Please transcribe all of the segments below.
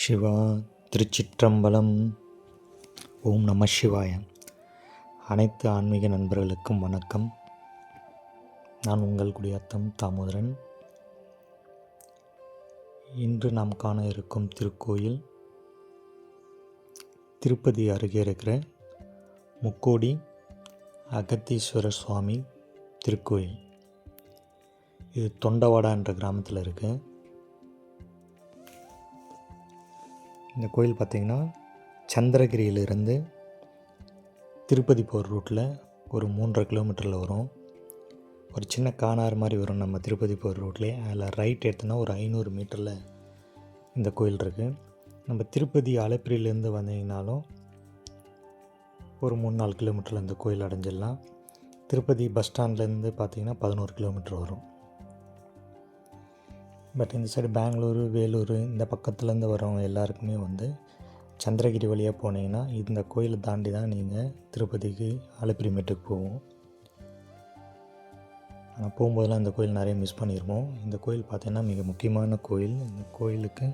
சிவா திருச்சிற்றம்பலம். ஓம் நம சிவாய. அனைத்து ஆன்மீக நண்பர்களுக்கும் வணக்கம். நான் உங்கள் குடியாத்தம் தாமோதரன். இன்று நாம் காண இருக்கும் திருக்கோயில் திருப்பதி அருகே இருக்கிற முக்கோடி அகத்தீஸ்வரர் சுவாமி திருக்கோயில். இது தொண்டவாடா என்ற கிராமத்தில் இருக்குது இந்த கோயில் பார்த்திங்கன்னா சந்திரகிரியிலிருந்து திருப்பதி போகிற ரூட்டில் ஒரு மூன்றரை கிலோமீட்டரில் வரும். ஒரு சின்ன காணாறு மாதிரி வரும் நம்ம திருப்பதி போகிற ரூட்லேயே. அதில் ரைட் எடுத்தோன்னா ஒரு ஐநூறு மீட்டரில் இந்த கோயில் இருக்குது நம்ம திருப்பதி அலைப்பிரியிலேருந்து வந்தீங்கனாலும் ஒரு மூணு நாலு கிலோமீட்டரில் இந்த கோயில் அடைஞ்சிடலாம். திருப்பதி பஸ் ஸ்டாண்ட்லேருந்து பார்த்திங்கன்னா பதினோரு கிலோமீட்டர் வரும். பட் இந்த சைடு பெங்களூரு வேலூர் இந்த பக்கத்துலேருந்து வரவங்க எல்லாருக்குமே வந்து சந்திரகிரி வழியாக போனீங்கன்னா இந்த கோயிலை தாண்டி தான் நீங்கள் திருப்பதிக்கு அலப்பிரிமேட்டுக்கு போவோம். ஆனால் போகும்போதெல்லாம் இந்த கோயில் நிறைய மிஸ் பண்ணியிருப்போம் இந்த கோயில் பார்த்திங்கன்னா மிக முக்கியமான கோயில். இந்த கோயிலுக்கு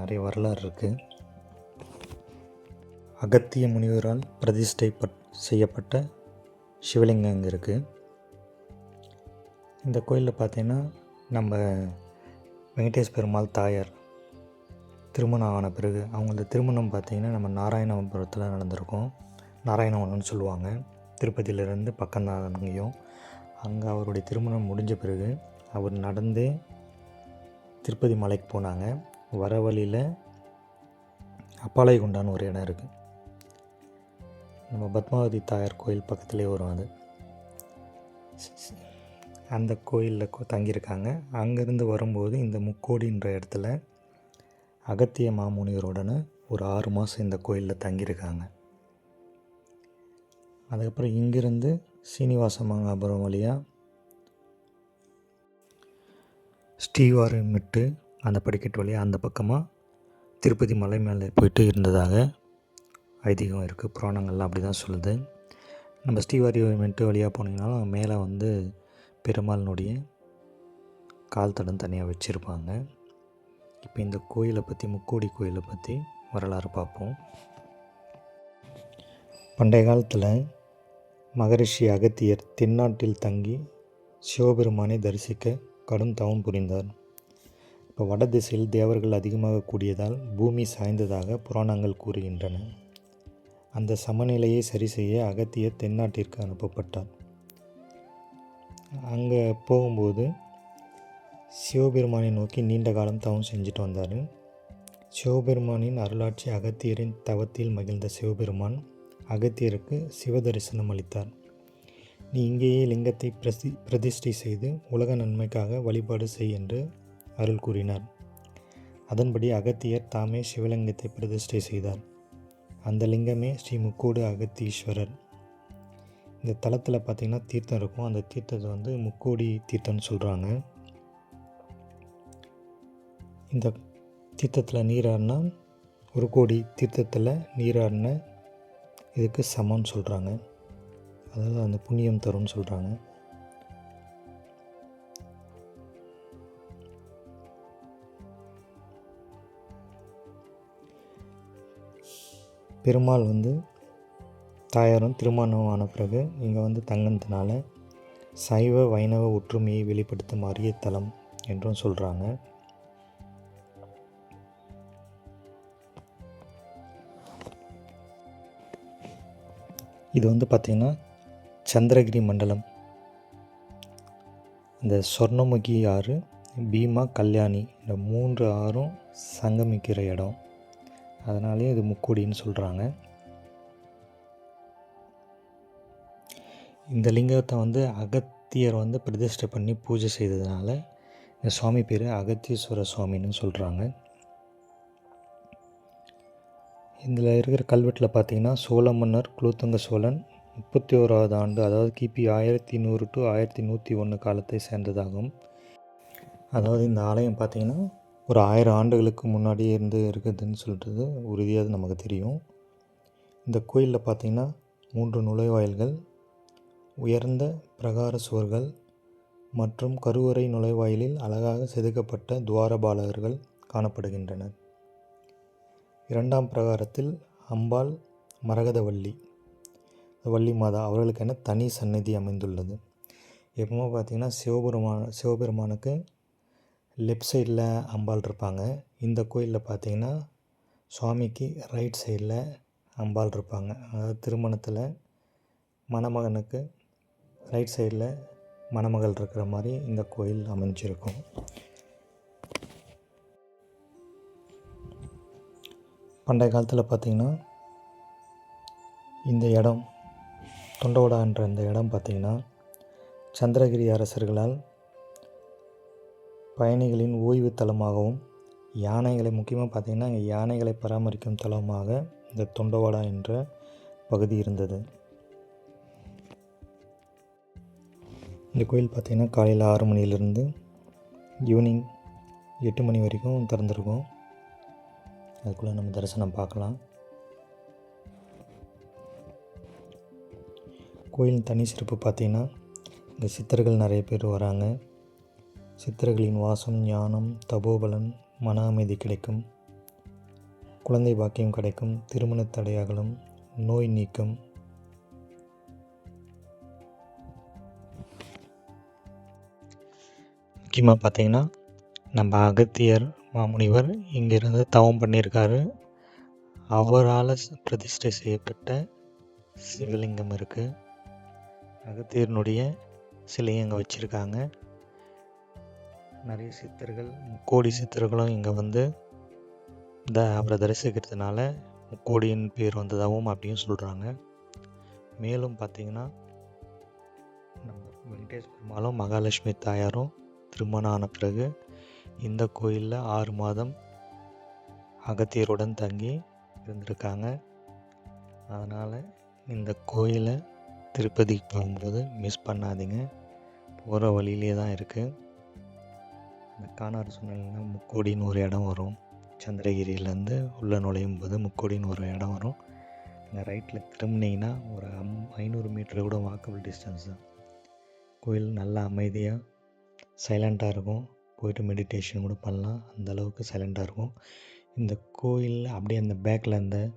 நிறைய வரலாறு இருக்குது அகத்திய முனிவரால் பிரதிஷ்டை செய்யப்பட்ட சிவலிங்கம் இங்கே இருக்குது இந்த கோயிலில் பார்த்திங்கன்னா நம்ம வெங்கடேஷ் பெருமாள் தாயார். திருமணம் ஆன பிறகு அவங்களது திருமணம் பார்த்திங்கன்னா நம்ம நாராயணபுரத்தில் நடந்திருக்கோம். நாராயணவனம்னு சொல்லுவாங்க. திருப்பதியிலேருந்து பக்கம்தான் அங்கேயும். அங்கே அவருடைய திருமணம் முடிஞ்ச பிறகு அவர் நடந்தே திருப்பதி மலைக்கு போனாங்க. வர வழியில் அப்பாலைகுண்டான்னு ஒரு இடம் இருக்குது நம்ம பத்மாவதி தாயார் கோயில் பக்கத்துலேயே வரும் அது. அந்த கோயிலில் தங்கியிருக்காங்க. அங்கேருந்து வரும்போது இந்த முக்கோடின்ற இடத்துல அகத்திய மாமுனிவருடனே ஒரு ஆறு மாதம் இந்த கோயிலில் தங்கியிருக்காங்க. அதுக்கப்புறம் இங்கேருந்து சீனிவாச மங்காபுரம் வழியாக ஸ்ரீவாரமிட்டு அந்த படிக்கட்டு வழியாக அந்த பக்கமாக திருப்பதி மலை மேலே போயிட்டு இருந்ததாக ஐதீகம் இருக்குது புராணங்கள்லாம் அப்படி தான் சொல்லுது. நம்ம ஸ்ரீவாரி மிட்டு வழியாக போனீங்கன்னாலும் மேலே வந்து பெருமாளினுடைய கால் தடம் தனியாக வச்சுருப்பாங்க. இப்போ இந்த கோயிலை பற்றி முக்கோடி கோயிலை பற்றி வரலாறு பார்ப்போம். பண்டைய காலத்தில் மகரிஷி அகத்தியர் தென்னாட்டில் தங்கி சிவபெருமானை தரிசிக்க கடும் தவம் புரிந்தார். இப்போ வட திசையில் தேவர்கள் அதிகமாக கூடியதால் பூமி சாய்ந்ததாக புராணங்கள் கூறுகின்றன. அந்த சமநிலையை சரி செய்ய அகத்தியர் தென்னாட்டிற்கு அனுப்பப்பட்டார். அங்கே போகும்போது சிவபெருமானை நோக்கி நீண்ட காலம் தவம் செஞ்சுட்டு வந்தார். சிவபெருமானின் அருளாட்சி அகத்தியரின் தவத்தில் மகிழ்ந்த சிவபெருமான் அகத்தியருக்கு சிவதரிசனம் அளித்தார். நீ இங்கேயே லிங்கத்தை பிரசி பிரதிஷ்டை செய்து உலக நன்மைக்காக வழிபாடு செய் என்று அருள் கூறினார். அதன்படி அகத்தியர் தாமே சிவலிங்கத்தை பிரதிஷ்டை செய்தார். அந்த லிங்கமே ஸ்ரீ முக்கோடு அகத்தீஸ்வரர். இந்த தளத்தில் பார்த்திங்கன்னா தீர்த்தம் இருக்கும். அந்த தீர்த்தத்தை வந்து முக்கோடி தீர்த்தம்னு சொல்கிறாங்க இந்த தீர்த்தத்தில் நீராடினா ஒரு கோடி தீர்த்தத்தில் நீராடின இதுக்கு சமம்னு சொல்கிறாங்க அதாவது அந்த புண்ணியம் தரும்னு சொல்கிறாங்க பெருமாள் வந்து தாயாரும் திருமணம் ஆன பிறகு இங்கே வந்து தங்கினதுனால சைவ வைணவ ஒற்றுமையை வெளிப்படுத்தும் அரிய தலம் என்றும் சொல்கிறாங்க இது வந்து பார்த்திங்கன்னா சந்திரகிரி மண்டலம். இந்த சொர்ணமுகி ஆறு பீமா கல்யாணி இந்த மூன்று ஆறும் சங்கமிக்கிற இடம். அதனாலே இது முக்கோடின்னு சொல்கிறாங்க இந்த லிங்கத்தை வந்து அகத்தியர் வந்து பிரதிஷ்டை பண்ணி பூஜை செய்ததுனால இந்த சுவாமி பேர் அகத்தீஸ்வர சுவாமின்னு சொல்கிறாங்க இதில் இருக்கிற கல்வெட்டில் பார்த்தீங்கன்னா சோழ மன்னர் குலோத்துங்க சோழன் முப்பத்தி ஓராவது ஆண்டு அதாவது கிபி ஆயிரத்தி நூறு டு ஆயிரத்தி நூற்றி ஒன்று காலத்தை சேர்ந்ததாகும். அதாவது இந்த ஆலயம் பார்த்திங்கன்னா ஒரு ஆயிரம் ஆண்டுகளுக்கு முன்னாடியே இருந்து இருக்குதுன்னு சொல்கிறது உறுதியாக நமக்கு தெரியும். இந்த கோயிலில் பார்த்திங்கன்னா மூன்று நுழைவாயில்கள் உயர்ந்த பிரகார சுவர்கள் மற்றும் கருவறை நுழைவாயிலில் அழகாக செதுக்கப்பட்ட துவாரபாலகர்கள் காணப்படுகின்றனர். இரண்டாம் பிரகாரத்தில் அம்பாள் மரகதவள்ளி வள்ளி மாதா அவர்களுக்கென தனி சந்நிதி அமைந்துள்ளது. எப்பவுமே பார்த்திங்கன்னா சிவபெருமான சிவபெருமானுக்கு லெஃப்ட் சைடில் அம்பாள் இருப்பாங்க. இந்த கோயிலில் பார்த்திங்கன்னா சுவாமிக்கு ரைட் சைடில் அம்பாள் இருப்பாங்க. அதாவது திருமணத்தில் மணமகனுக்கு ரைட் சைடில் மணமகள் இருக்கிற மாதிரி இந்த கோயில் அமைஞ்சிருக்கும். பண்டைய காலத்தில் பார்த்திங்கன்னா இந்த இடம் தொண்டோடான்ற இந்த இடம் பார்த்திங்கன்னா சந்திரகிரி அரசர்களால் பயணிகளின் ஓய்வு தலமாகவும் யானைகளை முக்கியமாக பார்த்திங்கன்னா இங்கே யானைகளை பராமரிக்கும் தலமாக இந்த தொண்டவாடா என்ற பகுதி இருந்தது. இந்த கோயில் பார்த்திங்கன்னா காலையில் ஆறு மணிலேருந்து ஈவினிங் எட்டு மணி வரைக்கும் திறந்துருக்கும். அதுக்குள்ளே நம்ம தரிசனம் பார்க்கலாம். கோயிலின் தனி சிறப்பு பார்த்திங்கன்னா இந்த சித்தர்கள் நிறைய பேர் வராங்க. சித்தர்களின் வாசம் ஞானம் தபோபலன் மன அமைதி கிடைக்கும். குழந்தை பாக்கியம் கிடைக்கும். திருமண தடையாகலும் நோய் நீக்கம் முக்கியமாக பார்த்தீங்கன்னா நம்ம அகத்தியர் மாமுனிவர் இங்கிருந்து தவம் பண்ணியிருக்காரு. அவரால் பிரதிஷ்டை செய்யப்பட்ட சிவலிங்கம் இருக்குது அகத்தியர்னுடைய சிலையும் இங்கே வச்சுருக்காங்க. நிறைய சித்தர்கள் முக்கோடி சித்தர்களும் இங்கே வந்து த அவரை தரிசிக்கிறதுனால முக்கோடியின் பேர் வந்ததாகவும் அப்படின்னு சொல்கிறாங்க மேலும் பார்த்திங்கன்னா நம்ம வெங்கடேஷ் பெருமாளும் மகாலட்சுமி தாயாரும் திருமணம் ஆன பிறகு இந்த கோயிலில் ஆறு மாதம் அகத்தியருடன் தங்கி இருந்திருக்காங்க. அதனால் இந்த கோயிலை திருப்பதிக்கு போகும்போது மிஸ் பண்ணாதீங்க. போகிற வழியிலே தான் இருக்குது இந்த காணாறு சூழ்நிலைனா முக்கோடின்னு ஒரு இடம் வரும். சந்திரகிரியிலேருந்து உள்ளே நுழையும் போது முக்கோடின்னு ஒரு இடம் வரும். அங்கே ரைட்டில் திரும்பினீங்கன்னா ஒரு அம் ஐநூறு மீட்டர் கூட வாக்கபிள் டிஸ்டன்ஸ் தான். கோயில் நல்லா அமைதியாக சைலண்ட்டாக இருக்கும். போயிட்டு மெடிடேஷன் கூட பண்ணலாம். அந்தளவுக்கு சைலண்ட்டாக இருக்கும். இந்த கோயில் அப்படியே அந்த பேக்கில் அந்த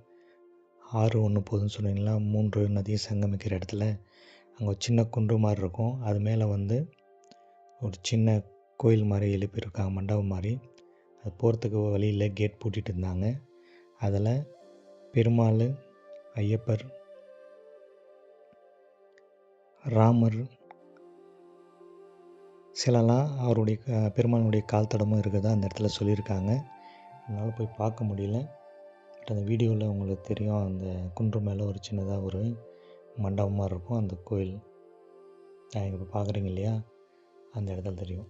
ஆறு ஒன்று போதும்னு சொன்னீங்களா? மூன்று நதியும் சங்கமிக்கிற இடத்துல. அங்கே ஒரு சின்ன குன்று மாதிரி இருக்கும். அது மேலே வந்து ஒரு சின்ன கோயில் மாதிரி எழுப்பியிருக்காங்க. மண்டபம் மாதிரி. அது போகிறதுக்கு வழியில் கேட் பூட்டிகிட்டு இருந்தாங்க. அதில் பெருமாள் ஐயப்பர் ராமர் சிலலாம் அவருடைய க- பெருமாளுடைய கால் தடமும் இருக்கிறதா அந்த இடத்துல சொல்லியிருக்காங்க. என்னால் போய் பார்க்க முடியல. பட் அந்த வீடியோவில் உங்களுக்கு தெரியும் அந்த குன்று மேலே ஒரு சின்னதாக ஒரு மண்டபம் மாதிரி இருக்கும். அந்த கோயில். நீங்கள் இப்போ பார்க்குறீங்க இல்லையா? அந்த இடத்துல தெரியும்.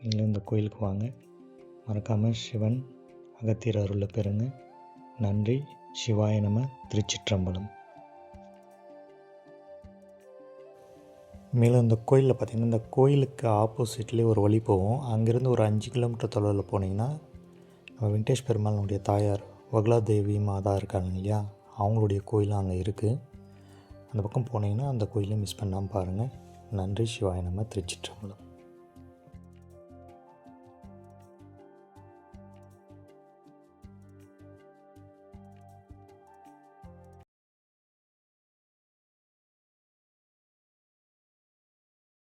நீங்களும் இந்த கோயிலுக்கு வாங்க. மறக்காமல் சிவன் அகத்தியர் அருளை பெறுங்க. நன்றி. சிவாய நம திருச்சிற்றம்பலம். மேலும் இந்த கோயிலில் பார்த்திங்கன்னா இந்த கோயிலுக்கு ஆப்போசிட்லேயே ஒரு வழி போகும். அங்கேருந்து ஒரு அஞ்சு கிலோமீட்டர் தொலைவில் போனீங்கன்னா நம்ம வெங்கடேஷ் பெருமாளுடைய தாயார் வகுலாதேவி மாதா இருக்காங்க இல்லையா? அவங்களுடைய கோயிலும் அங்கே இருக்குது அந்த பக்கம் போனீங்கன்னா அந்த கோயிலையும் மிஸ் பண்ணாமல் பாருங்கள் நன்றி சிவாய நம்ம திருச்சிற்றம்பலம்.